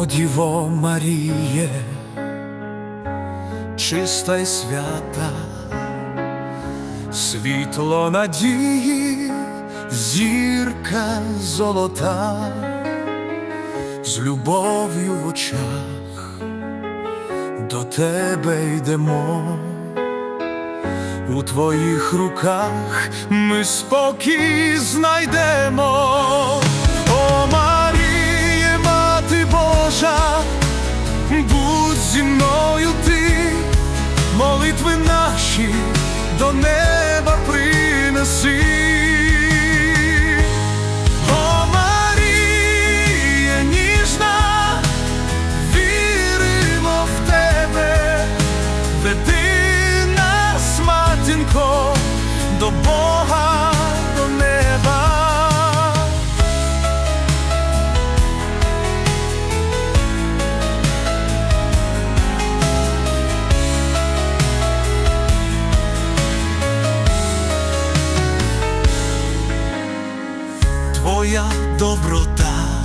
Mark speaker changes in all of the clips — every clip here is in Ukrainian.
Speaker 1: О Діво Маріє, чиста й свята, світло надії, зірка золота, з любов'ю в очах до тебе йдемо. У твоїх руках ми спокій знайдемо. Неба принеси. О Маріє, ніжна, віримо в тебе, веди нас, до Бога, Твоя доброта,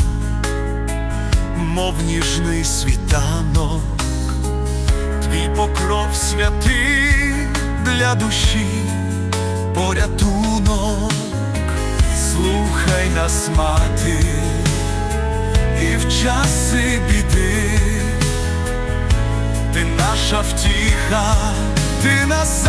Speaker 1: мов ніжний світанок, твій покров святий для душі, порятунок, слухай нас, мати, і в часи біди, ти наша втіха, ти нас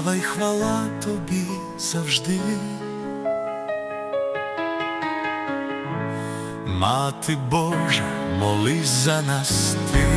Speaker 1: Слава й хвала тобі завжди. Мати Божа, молись за нас ти.